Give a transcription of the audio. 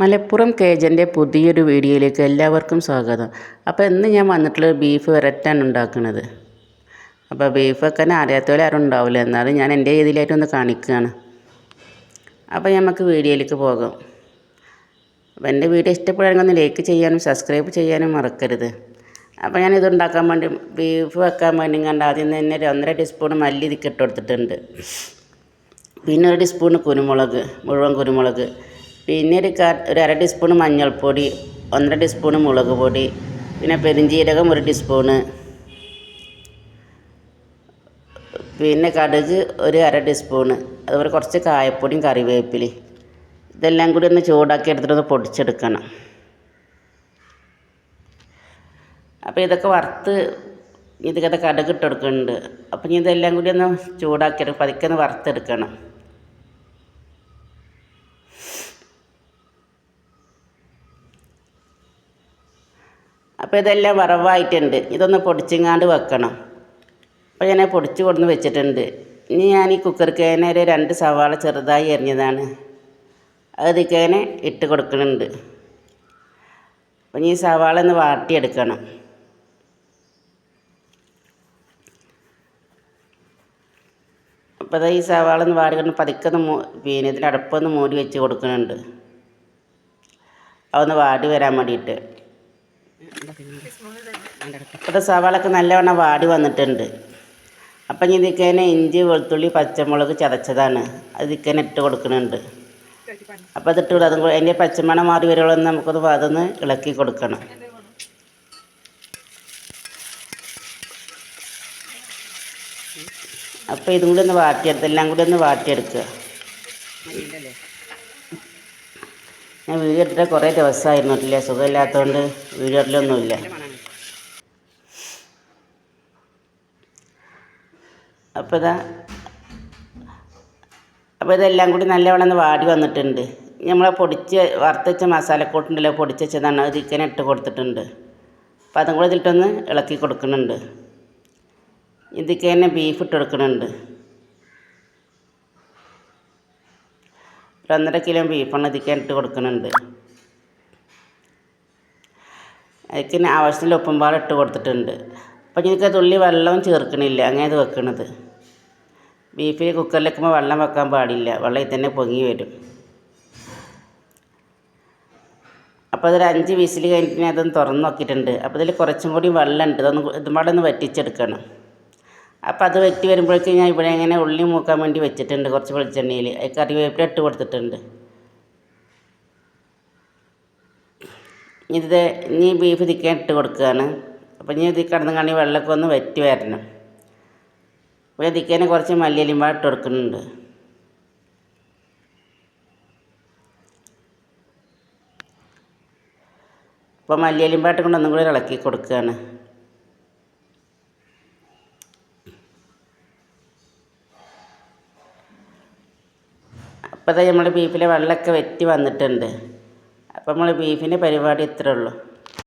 മലപ്പുറം കേജന്റെ പുതിയൊരു വീഡിയോയിലേക്ക് എല്ലാവർക്കും സ്വാഗതം. അപ്പോൾ ഇന്ന് ഞാൻ വന്നിട്ടുള്ള ബീഫ് വരട്ടാണ് ഉണ്ടാക്കുന്നത് അപ്പോൾ ബീഫ് വെക്കാൻ അറിയാത്തവരെ ആരും ഉണ്ടാവില്ല. എന്നാലും ഞാൻ എന്റെ രീതിയിലായിട്ടൊന്ന് കാണിക്കുകയാണ് അപ്പോൾ നമുക്ക് വീഡിയോയിലേക്ക് പോകാം. അപ്പോൾ എന്റെ വീഡിയോ ഇഷ്ടപ്പെടുകയാണെങ്കിൽ ഒന്ന് ലൈക്ക് ചെയ്യാനും സബ്സ്ക്രൈബ് ചെയ്യാനും മറക്കരുത്. അപ്പോൾ ഞാൻ ഇത് ഉണ്ടാക്കാൻ വേണ്ടി ബീഫ് വെക്കാൻ വേണ്ടി കണ്ട് ആദ്യം തന്നെ ഒരു ഒന്നര ടീസ്പൂൺ മല്ലി ഇതിക്കിട്ട് കൊടുത്തിട്ടുണ്ട്. പിന്നെ ഒരു ടീസ്പൂൺ കുരുമുളക് മുഴുവൻ കുരുമുളക് പിന്നെ ഒരു ഒരു അര ടീസ്പൂൺ മഞ്ഞൾപ്പൊടി ഒന്നര ടീസ്പൂൺ മുളക് പൊടി പിന്നെ പെരിഞ്ചീരകം ഒരു ടീസ്പൂണ് പിന്നെ കടുക് ഒരു അര ടീസ്പൂണ് അതുപോലെ കുറച്ച് കായപ്പൊടിയും കറിവേപ്പിലയും. ഇതെല്ലാം കൂടി ഒന്ന് ചൂടാക്കി എടുത്തിട്ട് ഒന്ന് പൊടിച്ചെടുക്കണം. അപ്പോൾ ഇതൊക്കെ വറുത്ത് ഇതൊക്കെ കടുക് ഇട്ട് കൊടുക്കുന്നുണ്ട്. അപ്പം ഇതെല്ലാം കൂടി ഒന്ന് ചൂടാക്കി പതുക്കെ ഒന്ന് വറുത്തെടുക്കണം. അപ്പോൾ ഇതെല്ലാം വറവായിട്ടുണ്ട്. ഇതൊന്ന് പൊടിച്ചിങ്ങാണ്ട് വെക്കണം. അപ്പോൾ ഞാൻ പൊടിച്ച് കൊടുന്ന് വെച്ചിട്ടുണ്ട്. ഇനി ഞാൻ ഈ കുക്കർക്ക് തന്നെ ഒരു രണ്ട് സവാള ചെറുതായി എറിഞ്ഞതാണ് അത് ഇതിക്കേനെ ഇട്ട് കൊടുക്കുന്നുണ്ട് അപ്പം ഈ സവാള ഒന്ന് വാട്ടിയെടുക്കണം. അപ്പോൾ ഈ സവാള ഒന്ന് വാടി കൊണ്ട് പതുക്കെ ഒന്ന് മൂ പിന്നെ ഇതിന്റെ അടുപ്പൊന്ന് മൂടി വെച്ച് കൊടുക്കുന്നുണ്ട് അതൊന്ന് വാടി വരാൻ വേണ്ടിയിട്ട്. ഇപ്പോൾ സവാളൊക്കെ നല്ലവണ്ണം വാടി വന്നിട്ടുണ്ട്. അപ്പം ഇനി ഇതിക്കനെ ഇഞ്ചി വെളുത്തുള്ളി പച്ചമുളക് ചതച്ചതാണ്. അത് ഇതിക്കനെ ഇട്ട് കൊടുക്കുന്നുണ്ട് അപ്പോൾ അതിട്ട് കൊടുക്കും അതും കൂടെ അതിന്റെ പച്ചമണം മാറി വരുമ്പോൾ നമുക്കത് അതൊന്ന് ഇളക്കി കൊടുക്കണം. അപ്പോൾ ഇതും കൂടി ഒന്ന് വാട്ടിയെടുത്ത് എല്ലാം കൂടി ഒന്ന് വാട്ടിയെടുക്കുക. ഞാൻ വീടിട്ട് കുറേ ദിവസമായിരുന്നു ഇട്ടില്ല? സുഖമില്ലാത്തതുകൊണ്ട് വീഡിയോ ഇടലൊന്നുമില്ല. അപ്പോൾ ഇതാ അപ്പോൾ ഇതെല്ലാം കൂടി നല്ലവണ്ണം ഒന്ന് വാടി വന്നിട്ടുണ്ട്. നമ്മൾ പൊടിച്ച് വറുത്ത് വെച്ച മസാലക്കൂട്ടുണ്ടല്ലോ പൊടിച്ച് വെച്ചതാണ്. അത് ചിക്കൻ ഇട്ട് കൊടുത്തിട്ടുണ്ട്. അപ്പോൾ അതും കൂടെ ഇതിട്ടൊന്ന് ഇളക്കി കൊടുക്കുന്നുണ്ട്. ഇതിക്കന്നെ ബീഫ് ഇട്ട് കൊടുക്കുന്നുണ്ട്. ഒന്നര കിലോ ബീഫാണ് ഇതിക്കാനിട്ട് കൊടുക്കുന്നുണ്ട്. അതിന് ആവശ്യത്തിന് ഉപ്പും പാടം ഇട്ട് കൊടുത്തിട്ടുണ്ട്. അപ്പം എനിക്ക് തുള്ളി വെള്ളവും ചേർക്കണില്ല. അങ്ങനെ ഇത് വെക്കണത്. ബീഫിൽ കുക്കറിൽ വെക്കുമ്പോൾ വെള്ളം വെക്കാൻ പാടില്ല. വെള്ളം ഇതിൽ തന്നെ പൊങ്ങി വരും. അപ്പോൾ അതൊരു അഞ്ച് വിസിൽ കഴിഞ്ഞിട്ട് അതൊന്ന് തുറന്ന് നോക്കിയിട്ടുണ്ട്. അപ്പോൾ ഇതിൽ കുറച്ചും കൂടി വെള്ളമുണ്ട്. ഇതൊന്ന് ഇതുപാടെ ഒന്ന് വറ്റിച്ചെടുക്കണം. അപ്പോൾ അത് വറ്റി വരുമ്പോഴേക്കും ഞാൻ ഇവിടെ ഇങ്ങനെ ഉള്ളി മൂക്കാൻ വേണ്ടി വെച്ചിട്ടുണ്ട് കുറച്ച് വെളിച്ചെണ്ണയിൽ. കറിവേപ്പില ഇട്ട് കൊടുത്തിട്ടുണ്ട്. ഇത് ഇനി ബീഫ് തിക്കാൻ ഇട്ട് കൊടുക്കുകയാണ്. അപ്പോൾ ഇനി ഇത് കിടന്ന് കാണി വെള്ളമൊക്കെ ഒന്ന് വറ്റി വരണം. അപ്പോൾ ഇതിക്കേനെ കുറച്ച് മല്ലിയലിമ്പ ഇട്ട് കൊടുക്കുന്നുണ്ട്. അപ്പോൾ മല്ലിയലിമ്പാട്ട് കൊണ്ട് ഒന്നും കൂടി ഇളക്കി കൊടുക്കുകയാണ്. അപ്പോൾ നമ്മുടെ ബീഫിലെ വെള്ളമൊക്കെ വറ്റി വന്നിട്ടുണ്ട്. അപ്പോൾ നമ്മൾ ബീഫിന്റെ പരിപാടി ഇത്രയേ ഉള്ളൂ.